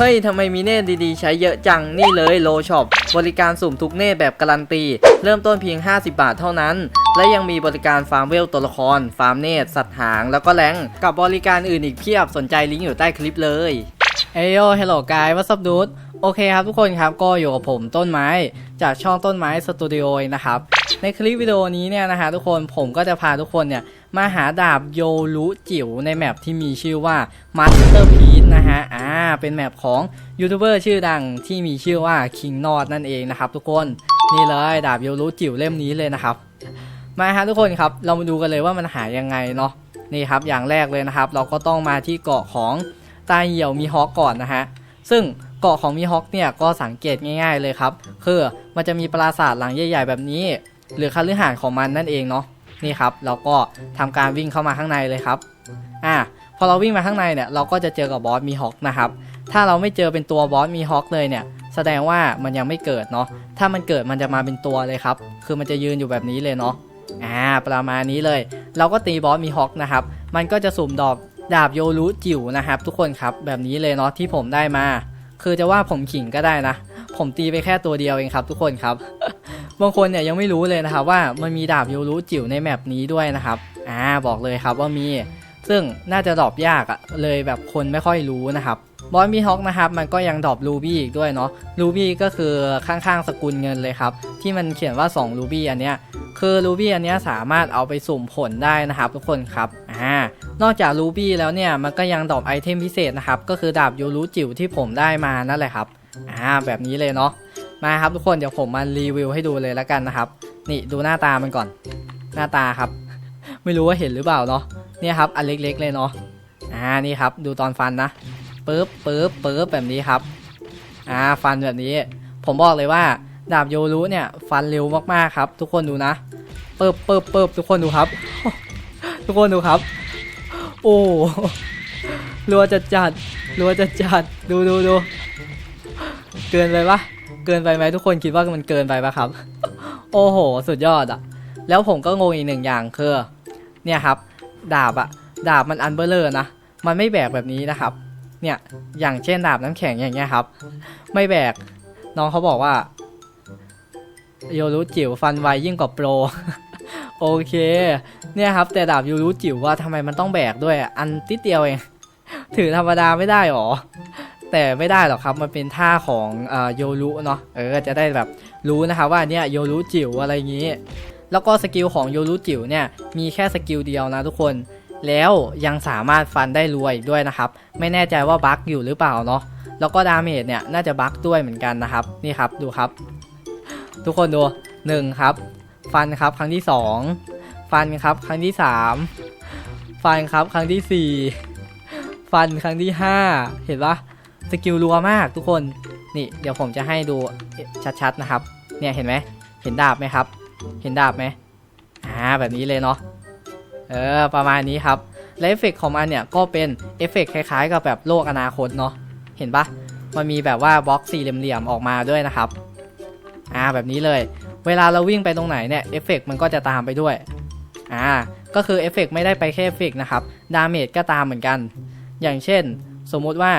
เฮ้ยทำไมมีเนตดีๆ ใช้เยอะจังนี่เลยโลช็อปบริการสุ่มทุกเนตแบบการันตี เริ่มต้นเพียง 50 บาทเท่านั้น และยังมีบริการฟาร์มเวลตัวละคร ฟาร์มเนตสัตว์หาง แล้วก็แรงกับบริการอื่นอีกเพียบสนใจลิงก์อยู่ใต้คลิปเลยเอโยเฮลโลกายวัสดุดโอเคครับทุกคนครับก็อยู่กับผมต้นไม้ จากช่องต้นไม้สตูดิโอนะครับในคลิปวิดีโอนี้เนี่ยนะฮะทุกคนผมก็จะพาทุกคนเนี่ยมาหาดาบโยรุจิ๋วในแมปที่มีชื่อว่า Masterpiece นะ ฮะ อ่า เป็นแมปของยูทูบเบอร์ชื่อดังที่มีชื่อว่า King n o t นั่นเองนะครับทุกคน นี่เลยดาบโยรุจิ๋วเล่มนี้เลยนะครับ มาฮะทุกคนครับ เรามาดูกันเลยว่ามันหายยังไงเนาะ นี่ครับ อย่างแรกเลยนะครับ เราก็ต้องมาที่เกาะของตาเหี่ยวมีฮอกก่อนนะฮะ ซึ่งเกาะของมีฮอกเนี่ยก็สังเกตง่าย ๆเลยครับ คือมันจะมีปราสาทหลังใหญ่ ๆ แบบนี้ หรือคฤหาสน์ของมันนั่นเองเนาะ นี่ครับ เราก็ทำการวิ่งเข้ามาข้างในเลยครับ อ่า พอเราวิ่งมาข้างในเนี่ยเราก็จะเจอกับบอสมีฮอกนะครับ ถ้าเราไม่เจอเป็นตัวบอสมีฮอกเลยเนี่ยแสดงว่ามันยังไม่เกิดเนาะ ถ้ามันเกิดมันจะมาเป็นตัวเลยครับ คือมันจะยืนอยู่แบบนี้เลยเนาะ อ่า ประมาณนี้เลย เราก็ตีบอสมีฮอกนะครับ มันก็จะสุ่มดอกดาบโยรุจิ๋วนะครับ ทุกคนครับ แบบนี้เลยเนาะที่ผมได้มา คือจะว่าผมขิงก็ได้นะ ผมตีไปแค่ตัวเดียวเองครับ ทุกคนครับ บางคนเนี่ยยังไม่รู้เลยนะครับว่ามันมีดาบโยรุจิ๋วในแมปนี้ด้วยนะครับ อ่า บอกเลยครับว่ามี ซึ่งน่าจะดรอปยากอะ่ะเลยแบบคนไม่ค่อยรู้นะครับบอสมีฮอกนะครับมันก็ยังดรอปรูบี้อีกด้วยเนาะรูบี้ก็คือข้างๆสกุลเงินเลยครับ ที่มันเขียนว่า2รูบี้อันเนี้ยคือรูบี้อันเนี้ยสามารถเอาไปสุ่มผลได้นะครับทุกคนครับอ่านอกจากรูบี้แล้วเนี่ยมันก็ยังดรอปไอเทมพิเศษนะครับก็คือดาบโยรุจิ๋วที่ผมได้มานั่นแหละครับอ่าแบบนี้เลยเนาะมาครับทุกคนเดี๋ยวผมมารีวิวให้ดูเลยแล้วกันนะครับ นี่ดูหน้าตามันก่อน หน้าตาครับ ไม่รู้ว่าเห็นหรือเปล่าเนาะ เนี่ยครับอันเล็กๆเลยเนาะอ่านี่ครับดูตอนฟันนะปึ๊บปึ๊บปึ๊บแบบนี้ครับอ่าฟันแบบนี้ ผมบอกเลยว่าดาบโยรุเนี่ยฟันเร็วมากๆครับ ทุกคนดูนะปึ๊บปึ๊บปึ๊บทุกคนดูครับ ทุกคนดูครับ โอ้รัวจะจัดรัวจะจัดดูดูดูเกินไปปะเกินไปไหมทุกคนคิดว่ามันเกินไปปะครับ โอ้โห สุดยอดอะแล้วผมก็งงอีกหนึ่งอย่างคือเนี่ยครับ ดาบอะดาบมันอันเบลเลอร์นะ มันไม่แบกแบบนี้นะครับ เนี่ย อย่างเช่นดาบน้ำแข็งอย่างเงี้ยครับ ไม่แบก น้องเขาบอกว่าโยรุจิ๋วฟันไวยิ่งกว่าโปร โอเค เนี่ยครับ แต่ดาบโยรุจิ๋วว่าทำไมมันต้องแบกด้วย อันติดเดียวเอง ถือธรรมดาไม่ได้หรอ แต่ไม่ได้หรอกครับ มันเป็นท่าของโยรุเนาะ เออ จะได้แบบรู้นะครับว่าเนี่ยโยรุจิ๋วอะไรอย่างงี้ แล้วก็สกิลของโยรุจิ๋วเนี่ยมีแค่สกิลเดียวนะทุกคน แล้วยังสามารถฟันได้รวยอีกด้วยนะครับ ไม่แน่ใจว่าบั๊กอยู่หรือเปล่าเนาะแล้วก็ดาเมจเนี่ยน่าจะบั๊กด้วยเหมือนกันนะครับ นี่ครับดูครับ ทุกคนดูหนึ่งครับ ฟันครับครั้งที่สองฟันครับครั้งที่สามฟันครับครั้งที่สี่ฟันครั้งที่ห้าเห็นปะสกิลรัวมากทุกคนนี่เดี๋ยวผมจะให้ดูชัดๆนะครับ เนี่ยเห็นไหมเห็นดาบไหมครับ เห็นดาบไหมอ่าแบบนี้เลยเนาะเออประมาณนี้ครับและเอฟเฟกต์ของมันเนี่ยก็เป็นเอฟเฟกต์คล้ายๆ กับแบบโลกอนาคตเนาะเห็นปะมันมีแบบว่าบล็อกสี่เหลี่ยมๆออกมาด้วยนะครับอ่าแบบนี้เลย เวลาเราวิ่งไปตรงไหนเนี่ยเอฟเฟกต์มันก็จะตามไปด้วยอ่าก็คือเอฟเฟกต์ไม่ได้ไปแค่เอฟเฟกต์นะครับดาเมจก็ตามเหมือนกัน อย่างเช่น สมมุติว่า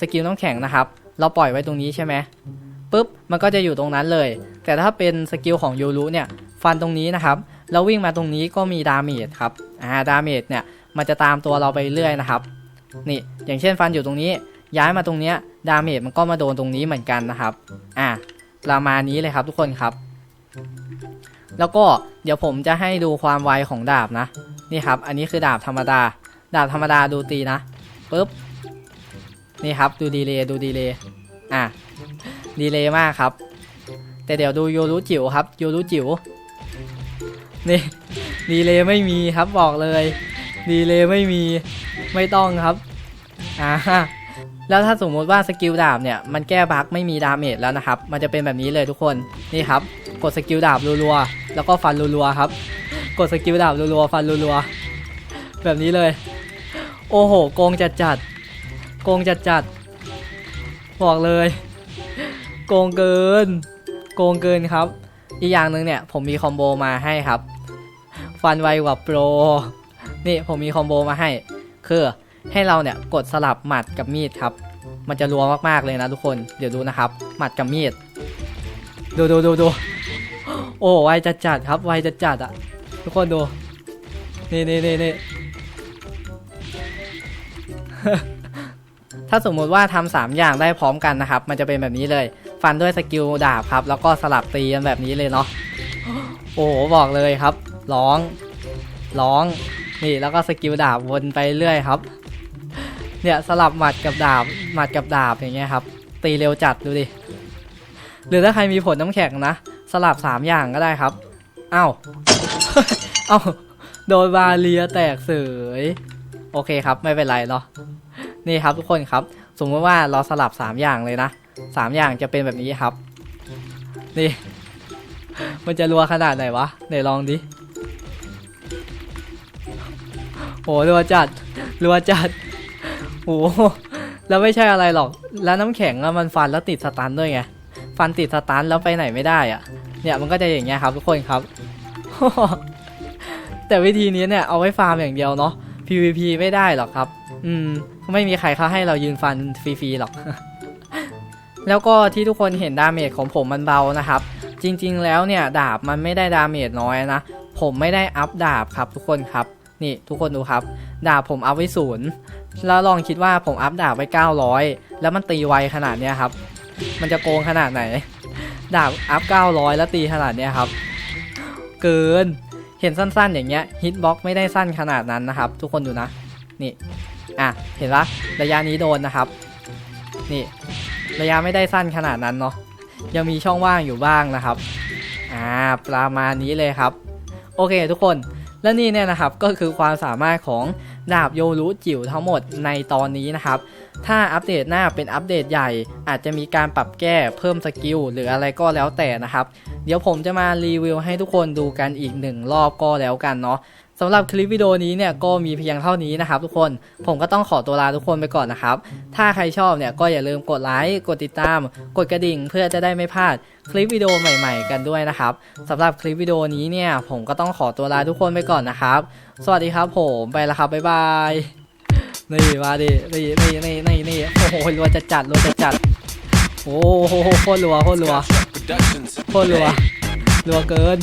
สกิลน้ำแข็งนะครับ เราปล่อยไว้ตรงนี้ใช่ไหมปุ๊บมันก็จะอยู่ตรงนั้นเลย แต่ถ้าเป็นสกิลของยูรุเนี่ย ฟันตรงนี้นะครับ แล้ววิ่งมาตรงนี้ก็มีดาเมจครับอ่าดาเมจเนี่ยมันจะตามตัวเราไปเรื่อยนะครับ นี่อย่างเช่นฟันอยู่ตรงนี้ ย้ายมาตรงเนี้ยดาเมจมันก็มาโดนตรงนี้เหมือนกันนะครับอ่าประมาณนี้เลยครับทุกคนครับ แล้วก็เดี๋ยวผมจะให้ดูความไวของดาบนะนี่ครับ อันนี้คือดาบธรรมดา ดาบธรรมดาดูตีนะปุ๊บนี่ครับดูดีเลย์ดูดีเลย์อะดีเลย์มากครับ แต่เดี๋ยวดูโยรุจิ๋วครับโยรุจิ๋ว นี่ดีเลยไม่มีครับบอกเลย ดีเลยไม่มีไม่ต้องครับอ่าแล้วถ้าสมมติว่าสกิลดาบเนี่ยมันแก้บั๊กไม่มีดาเมจแล้วนะครับ มันจะเป็นแบบนี้เลยทุกคนนี่ครับ กดสกิลดาบรัวๆแล้วก็ฟันรัวๆครับ กดสกิลดาบรัวๆฟันรัวๆแบบนี้เลย โอ้โหโกงจัดจัดๆโกงจัดจัดๆบอกเลย โกงเกิน โกงเกินครับ อีกอย่างหนึ่งเนี่ยผมมีคอมโบมาให้ครับ ฟันไวกว่าโปร นี่ผมมีคอมโบมาให้ คือให้เราเนี่ยกดสลับหมัดกับมีดครับ มันจะรัวมากๆเลยนะทุกคน เดี๋ยวดูนะครับ หมัดกับมีด ดูดูดูดูโอ้ไวจัดจัดๆครับ ไวจัดจัดอะทุกคนดู นี่นี่นี่นี่ถ้าสมมุติว่าทำสามอย่างได้พร้อมกันนะครับ มันจะเป็นแบบนี้เลย ฟันด้วยสกิลดาบครับ แล้วก็สลับตีกันแบบนี้เลยเนาะ โอ้โหบอกเลยครับ ร้อง ร้อง นี่แล้วก็สกิลดาบวนไปเรื่อยครับ เนี่ยสลับหมัดกับดาบ หมัดกับดาบอย่างเงี้ยครับ ตีเร็วจัดดูดิ หรือถ้าใครมีผลน้ำแข็งนะ สลับสามอย่างก็ได้ครับเอ้าเอ้าโดนบาเลียแตกเสย โอเคครับไม่เป็นไรเนาะ นี่ครับทุกคนครับ สมมติว่าเราสลับสามอย่างเลยนะสามอย่างจะเป็นแบบนี้ครับ นี่ มันจะรัวขนาดไหนวะไหนลองดิ โหรัวจัดรัวจัดโหแล้วไม่ใช่อะไรหรอก แล้วน้ำแข็งอะมันฟันแล้วติดสตันด้วยไง ฟันติดสตันแล้วไปไหนไม่ได้อะเนี่ยมันก็จะอย่างเงี้ยครับทุกคนครับ แต่วิธีนี้เนี่ยเอาไว้ฟาร์มอย่างเดียวเนาะ PVP ไม่ได้หรอกครับ อืม ไม่มีใครเขาให้เรายืนฟันฟรีๆหรอก แล้วก็ที่ทุกคนเห็นดาเมจของผมมันเบานะครับ จริง ๆ แล้วเนี่ยดาบมันไม่ได้ดาเมจน้อยนะ ผมไม่ได้อัพดาบครับทุกคนครับ นี่ทุกคนดูครับ ดาบผมอัพไว้ศูนย์แล้วลองคิดว่าผมอัพดาบไว้ 900 แล้วมันตีไวขนาดเนี้ยครับ มันจะโกงขนาดไหน ดาบอัพ 900 แล้วตีขนาดเนี้ยครับ เกินเห็นสั้นๆ อย่างเงี้ยฮิตบ็อกไม่ได้สั้นขนาดนั้นนะครับ ทุกคนดูนะ นี่อะเห็นปะระยะนี้โดนนะครับ นี่ระยะไม่ได้สั้นขนาดนั้นเนาะยังมีช่องว่างอยู่บ้างนะครับ อ่า ประมาณนี้เลยครับ โอเคทุกคน และนี่เนี่ยนะครับก็คือความสามารถของดาบโยรุจิ๋วทั้งหมดในตอนนี้นะครับ ถ้าอัปเดตหน้าเป็นอัปเดตใหญ่ อาจจะมีการปรับแก้เพิ่มสกิลหรืออะไรก็แล้วแต่นะครับ เดี๋ยวผมจะมารีวิวให้ทุกคนดูกันอีกหนึ่งรอบก็แล้วกันเนาะ สำหรับคลิปวิดีโอนี้เนี่ยก็มีเพียงเท่านี้นะครับทุกคนผมก็ต้องขอตัวลาทุกคนไปก่อนนะครับ ถ้าใครชอบเนี่ยก็อย่าลืมกดไลค์กดติดตาม กดกระดิ่งเพื่อจะได้ไม่พลาดคลิปวิดีโอใหม่ ๆ กันด้วยนะครับสำหรับคลิปวิดีโอนี้เนี่ยผมก็ต้องขอตัวลาทุกคนไปก่อนนะครับ สวัสดีครับผมไปแล้วครับบ๊ายบายนี่มาดินี่นี่นี่นี่นี่โอ้โหรัวจะจัดรัวจะจัดโอ้โหโคตรรัวโคตรรัวโคตรรัวรัวเกิน